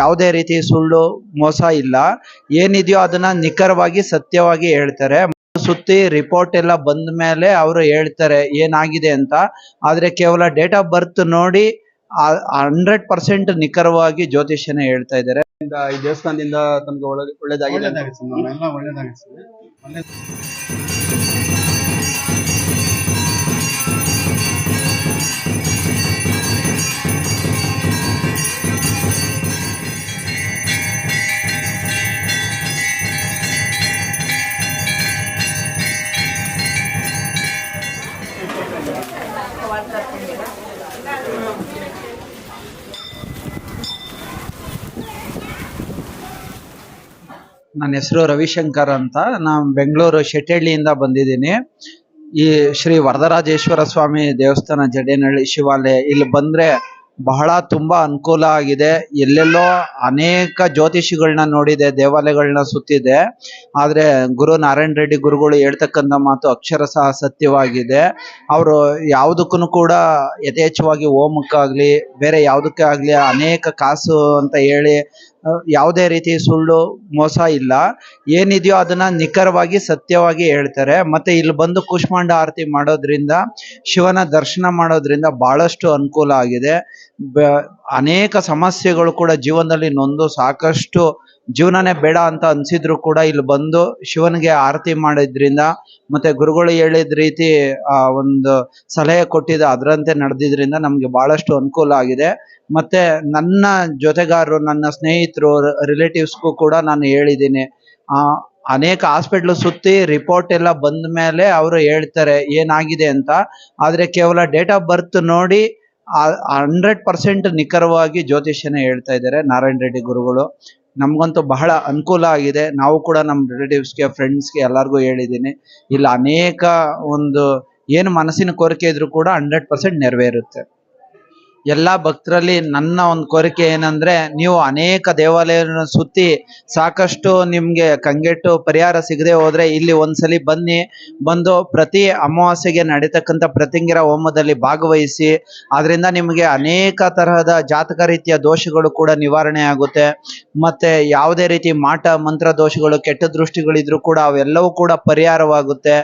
ಯಾವುದೇ ರೀತಿ ಸುಳ್ಳು ಮೋಸ ಇಲ್ಲ. ಏನಿದೆಯೋ ಅದನ್ನ ನಿಖರವಾಗಿ ಸತ್ಯವಾಗಿ ಹೇಳ್ತಾರೆ. ಸುತ್ತಿ ರಿಪೋರ್ಟ್ ಎಲ್ಲ ಬಂದ ಮೇಲೆ ಅವರು ಹೇಳ್ತಾರೆ ಏನಾಗಿದೆ ಅಂತ. ಆದ್ರೆ ಕೇವಲ ಡೇಟ್ ಆಫ್ ಬರ್ತ್ ನೋಡಿ ಹಂಡ್ರೆಡ್ ಪರ್ಸೆಂಟ್ ನಿಖರವಾಗಿ ಜ್ಯೋತಿಷ್ಯನೇ ಹೇಳ್ತಾ ಇದ್ದಾರೆ. ಇಂದ ಈ ದೇವಸ್ಥಾನದಿಂದ ತಮ್ಗೆ ಒಳ್ಳೆದಾಗಿದೆ ಒಳ್ಳೇದಾಗಿದೆ. ನನ್ನ ಹೆಸರು ರವಿಶಂಕರ್ ಅಂತ. ನಾನು ಬೆಂಗಳೂರು ಶೆಟ್ಟಹಳ್ಳಿಯಿಂದ ಬಂದಿದ್ದೀನಿ. ಈ ಶ್ರೀ ವರದರಾಜೇಶ್ವರ ಸ್ವಾಮಿ ದೇವಸ್ಥಾನ ಜಡೇನಹಳ್ಳಿ ಶಿವಾಲಯ. ಇಲ್ಲಿ ಬಂದ್ರೆ ಬಹಳ ತುಂಬಾ ಅನುಕೂಲ ಆಗಿದೆ. ಎಲ್ಲೆಲ್ಲೋ ಅನೇಕ ಜ್ಯೋತಿಷಿಗಳನ್ನ ನೋಡಿದೆ ದೇವಾಲಯಗಳನ್ನ ಸುತ್ತಿದೆ. ಆದರೆ ಗುರು ನಾರಾಯಣ ರೆಡ್ಡಿ ಗುರುಗಳು ಹೇಳ್ತಕ್ಕಂಥ ಮಾತು ಅಕ್ಷರಶಃ ಸತ್ಯವಾಗಿದೆ. ಅವರು ಯಾವುದಕ್ಕೂ ಕೂಡ ಯಥೇಚ್ಛವಾಗಿ ಹೋಮಕ್ಕಾಗಲಿ ಬೇರೆ ಯಾವುದಕ್ಕೆ ಆಗಲಿ ಅನೇಕ ಕಾಸು ಅಂತ ಹೇಳಿ ಯಾವುದೇ ರೀತಿ ಸುಳ್ಳು ಮೋಸ ಇಲ್ಲ. ಏನಿದೆಯೋ ಅದನ್ನ ನಿಖರವಾಗಿ ಸತ್ಯವಾಗಿ ಹೇಳ್ತಾರೆ. ಮತ್ತೆ ಇಲ್ಲಿ ಬಂದು ಕೂಷ್ಮಾಂಡ ಆರತಿ ಮಾಡೋದ್ರಿಂದ, ಶಿವನ ದರ್ಶನ ಮಾಡೋದ್ರಿಂದ ಬಹಳಷ್ಟು ಅನುಕೂಲ ಆಗಿದೆ. ಅನೇಕ ಸಮಸ್ಯೆಗಳು ಕೂಡ ಜೀವನದಲ್ಲಿ ನೊಂದು ಸಾಕಷ್ಟು ಜೀವನನೇ ಬೇಡ ಅಂತ ಅನ್ಸಿದ್ರು ಕೂಡ ಇಲ್ಲಿ ಬಂದು ಶಿವನಿಗೆ ಆರತಿ ಮಾಡಿದ್ರಿಂದ, ಮತ್ತೆ ಗುರುಗಳು ಹೇಳಿದ ರೀತಿ, ಆ, ಒಂದು ಸಲಹೆ ಕೊಟ್ಟಿದ್ದ ಅದರಂತೆ ನಡೆದಿದ್ರಿಂದ ನಮ್ಗೆ ಬಹಳಷ್ಟು ಅನುಕೂಲ ಆಗಿದೆ. ಮತ್ತೆ ನನ್ನ ಜೊತೆಗಾರರು, ನನ್ನ ಸ್ನೇಹಿತರು ರಿಲೇಟಿವ್ಸ್ಗೂ ಕೂಡ ನಾನು ಹೇಳಿದ್ದೀನಿ. ಅನೇಕ ಹಾಸ್ಪಿಟ್ಲು ಸುತ್ತಿ ರಿಪೋರ್ಟ್ ಎಲ್ಲ ಬಂದ ಮೇಲೆ ಅವರು ಹೇಳ್ತಾರೆ, ಏನಾಗಿದೆ ಅಂತ. ಆದರೆ ಕೇವಲ ಡೇಟ್ ಆಫ್ ಬರ್ತ್ ನೋಡಿ ಹಂಡ್ರೆಡ್ ಪರ್ಸೆಂಟ್ ನಿಖರವಾಗಿ ಜ್ಯೋತಿಷ್ಯನೇ ಹೇಳ್ತಾ ಇದ್ದಾರೆ, ನಾರಾಯಣ ರೆಡ್ಡಿ ಗುರುಗಳು. ನಮಗಂತೂ ಬಹಳ ಅನುಕೂಲ ಆಗಿದೆ. ನಾವು ಕೂಡ ನಮ್ಮ ರಿಲೇಟಿವ್ಸ್ಗೆ ಫ್ರೆಂಡ್ಸ್ಗೆ ಎಲ್ಲರಿಗೂ ಹೇಳಿದ್ದೀನಿ. ಇಲ್ಲಿ, ಅನೇಕ ಒಂದು, ಏನು ಮನಸ್ಸಿನ ಕೋರಿಕೆ ಇದ್ರೂ ಕೂಡ ಹಂಡ್ರೆಡ್ ಪರ್ಸೆಂಟ್ ನೆರವೇರುತ್ತೆ. ಎಲ್ಲ ಭಕ್ತರಲ್ಲಿ ನನ್ನ ಒಂದು ಕೋರಿಕೆ ಏನಂದ್ರೆ, ನೀವು ಅನೇಕ ದೇವಾಲಯಗಳನ್ನ ಸುತ್ತಿ ಸಾಕಷ್ಟು ನಿಮ್ಗೆ ಕಂಗೆಟ್ಟು ಪರಿಹಾರ ಸಿಗದೆ ಹೋದ್ರೆ ಇಲ್ಲಿ ಒಂದ್ಸಲಿ ಬನ್ನಿ, ಬಂದು ಪ್ರತಿ ಅಮಾವಾಸ್ಯೆಗೆ ನಡೀತಕ್ಕಂಥ ಪ್ರತಿಂಗಿರ ಹೋಮದಲ್ಲಿ ಭಾಗವಹಿಸಿ ಅದರಿಂದ ನಿಮಗೆ ಅನೇಕ ತರಹದ ಜಾತಕ ರೀತಿಯ ದೋಷಗಳು ಕೂಡ ನಿವಾರಣೆ ಆಗುತ್ತೆ. ಮತ್ತೆ ಯಾವುದೇ ರೀತಿ ಮಾಟ, ಮಂತ್ರ ದೋಷಗಳು, ಕೆಟ್ಟ ದೃಷ್ಟಿಗಳಿದ್ರು ಕೂಡ ಅವೆಲ್ಲವೂ ಕೂಡ ಪರಿಹಾರವಾಗುತ್ತೆ.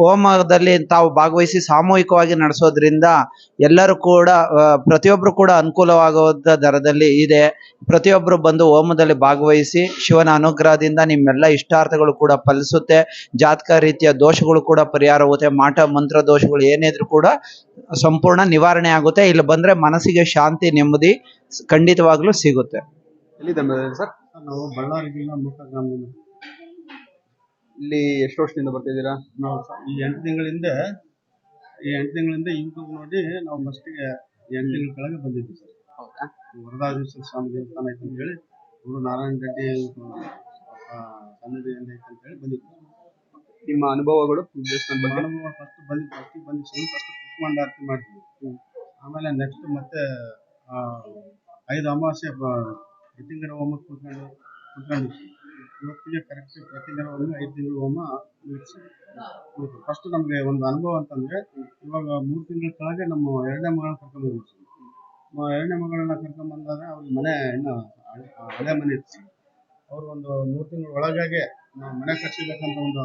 ಹೋಮದಲ್ಲಿ ತಾವು ಭಾಗವಹಿಸಿ ಸಾಮೂಹಿಕವಾಗಿ ನಡೆಸೋದ್ರಿಂದ ಎಲ್ಲರೂ ಕೂಡ ಆ, ಪ್ರತಿಯೊಬ್ರು ಕೂಡ ಅನುಕೂಲವಾಗುವಂತ ದರದಲ್ಲಿ ಇದೆ. ಪ್ರತಿಯೊಬ್ಬರು ಬಂದು ಹೋಮದಲ್ಲಿ ಭಾಗವಹಿಸಿ ಶಿವನ ಅನುಗ್ರಹದಿಂದ ನಿಮ್ಮೆಲ್ಲ ಇಷ್ಟಾರ್ಥಗಳು ಕೂಡ ಫಲಿಸುತ್ತೆ. ಜಾತಕ ರೀತಿಯ ದೋಷಗಳು ಕೂಡ ಪರಿಹಾರವಾಗುತ್ತೆ ಮಾಟ ಮಂತ್ರ ದೋಷಗಳು ಏನಿದ್ರು ಕೂಡ ಸಂಪೂರ್ಣ ನಿವಾರಣೆ ಆಗುತ್ತೆ. ಇಲ್ಲಿ ಬಂದ್ರೆ ಮನಸ್ಸಿಗೆ ಶಾಂತಿ ನೆಮ್ಮದಿ ಖಂಡಿತವಾಗ್ಲೂ ಸಿಗುತ್ತೆ. ಎಲ್ಲಿದೆ ಸರ್ ಸರ್? ನಾವು ಬಳ್ಳಾರಿ ಜಿಲ್ಲಾ ಗ್ರಾಮದಿಂದ. ಇಲ್ಲಿ ಎಷ್ಟು ವರ್ಷದಿಂದ ಬರ್ತಿದ್ದೀರಾ ನಾವು ಈ ಎಂಟು ತಿಂಗಳಿಂದ ಈ ಎಂಟು ತಿಂಗಳಿಂದ ಯೂಟ್ಯೂಬ್ ನೋಡಿ ನಾವು ಫಸ್ಟಿಗೆ ಎಂಟು ತಿಂಗಳ ಕೆಳಗೆ ಬಂದಿದ್ವಿ ಸರ್. ಹೌದಾ? ವರದಾಜೇಶ್ವರ ಸ್ವಾಮಿ ದೇವಸ್ಥಾನ ಐತೆ ಅಂತ ಹೇಳಿ ಗುರು ನಾರಾಯಣ ರೆಡ್ಡಿ ಸನ್ನಿಧಿಯಿಂದ ಐತೆ ಅಂತ ಹೇಳಿ ಬಂದಿದ್ವಿ ನಿಮ್ಮ ಅನುಭವಗಳು ದೇವಸ್ಥಾನ ಬಗ್ಗೆ? ಅನುಭವ ಫಸ್ಟ್ ಬಂದು ಫಸ್ಟಿಗೆ ಬಂದಿದ್ದು ಫಸ್ಟ್ ಕುಷ್ಮಾಂಡ ಆರತಿ ಮಾಡಿದ್ವಿ. ಆಮೇಲೆ ನೆಕ್ಸ್ಟ್ ಮತ್ತೆ ಆ, ಐದು ಅಮಾವಾಸ್ಯೆ ಪ್ರತಿಂಗರ ಹೋಮ ಕೂತ್ಕೊಂಡು ಕೂತ್ಕೊಂಡಿದ್ವಿ ಇವತ್ತಿಗೆ ಕರೆಕ್ಟ್ ಪ್ರತಿಂಗರ ಹೋಮ ಐದು ತಿಂಗಳ ಹೋಮ ಮುಗಿಸಿ. ಫಸ್ಟ್ ನಮಗೆ ಒಂದು ಅನುಭವ ಅಂತಂದ್ರೆ, ಇವಾಗ ಮೂರು ತಿಂಗಳ ಕೆಳಗೆ ನಮ್ಮ ಎರಡನೇ ಮಗಳನ್ನ ಕರ್ಕೊಂಡು ಬಂದಿದ್ವಿ ಮ- ಎರಡನೇ ಮಗಳನ್ನ ಕರ್ಕೊಂಡ್ ಬಂದಾಗ ಅವ್ರಿಗೆ ಮನೆ ಇನ್ನು ಹಳೆ- ಮನೆ ಇತ್ತು ಅವ್ರು ಒಂದು ಮೂರು ತಿಂಗಳ ಒಳಗಾಗೆ ನಾವು ಮನೆ ಕಟ್ಟಿಸ್ಬೇಕಂತ ಒಂದು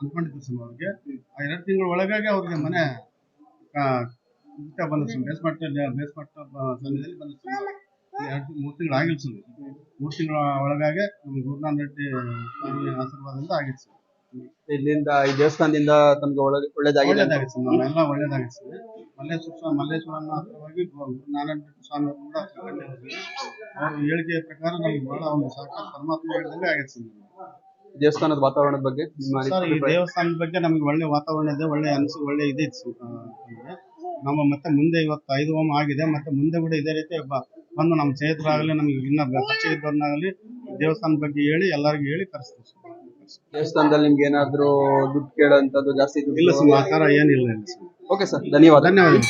ಅನ್ಕೊಂಡಿದ್ವಿ ಸರ್ ಅವ್ರಿಗೆ. ಆ ಎರಡು ತಿಂಗಳ ಒಳಗಾಗೆ ಅವ್ರಿಗೆ ಮನೆ ಬಂದ ಮಾಡ್ತಾ ಬೇಸ್ಮಟ್ಟ ಬೇಸ್ಮಟ್ಟ ಸಮಯದಲ್ಲಿ ಬಂದ ಎರಡು ಮೂರು ತಿಂಗಳು ಆಗಿಲ್ಲ ಸರ್. ಮೂರು ತಿಂಗಳ ಒಳಗಾಗೆ ನಮ್ಮ ಗುರುನಾನ್ ರೆಡ್ಡಿ ಸ್ವಾಮಿ ಆಶೀರ್ವಾದದಿಂದ ಆಗಿತ್ತು ಇಲ್ಲಿಂದ ಈ ದೇವಸ್ಥಾನದಿಂದ ತಮ್ಗೆ ಒಳ್ಳೆ ಒಳ್ಳೇದಾಗಿದೆ ಅಂತ ಒಳ್ಳೇದಾಗುತ್ತೆ ಸರ್ ಒಳ್ಳೇದಾಗುತ್ತೆ ಸರ್ ಮಲ್ಲೇಶ್ವರ ಸ್ವಾಮಿ ಮಲ್ಲೇಶ್ವರನ ಹತ್ರವಾಗಿ ನಾರಾಯಣ ಸ್ವಾಮಿ ಕೂಡ ಕಂಡಿದ್ದೀವಿ. ಅವ್ರ ಹೇಳಿಕೆ ಪ್ರಕಾರ ನಮ್ಗೆ ಬಹಳ ಒಂದು ಸಾಕಾರ ಪರಮಾತ್ಮ ಹೇಳಿದಂಗೆ ಆಗೈತೆ ಸರ್ ನಮ್ಗೆ. ದೇವಸ್ಥಾನದ ವಾತಾವರಣದ ಬಗ್ಗೆ ನಿಮ್ಮ ಸರ್ ಈ ಅಭಿಪ್ರಾಯ? ದೇವಸ್ಥಾನದ ಬಗ್ಗೆ ನಮ್ಗೆ ಒಳ್ಳೆ ವಾತಾವರಣ ಇದೆ ಒಳ್ಳೆ ಅನಿಸು ಒಳ್ಳೆ ಇದೆ ಅಂದ್ರೆ ನಮ್ಮ ಮತ್ತೆ ಮುಂದೆ ಇವತ್ತು ಐದು ಓಮ್ ಆಗಿದೆ ಮತ್ತೆ ಮುಂದೆ ಕೂಡ ಇದೇ ರೀತಿ ಬ- ಬಂದು ನಮ್ಮ ಸ್ನೇಹಿತರಾಗಲಿ ನಮಗೆ ಇನ್ನ ಪರಿಚಯ ಇದ್ದವ್ರನ್ನಾಗಲಿ ದೇವಸ್ಥಾನದ ಬಗ್ಗೆ ಹೇಳಿ ಎಲ್ಲರಿಗೂ ಹೇಳಿ ಕರೆಸ್ತೀವಿ ಸರ್. ದೇವಸ್ಥಾನದಲ್ಲಿ ನಿಮ್ಗೆ ಏನಾದ್ರು ದುಡ್ಡು ಕೇಳೋಂಥದ್ದು ಜಾಸ್ತಿ ದುಡ್ಡು ಇಲ್ಲ ಸರ್ ಆ ಥರ ಏನಿಲ್ಲ ಇಲ್ಲ ಸರ್. ಓಕೆ ಸರ್ ಧನ್ಯವಾದ. ಧನ್ಯವಾದ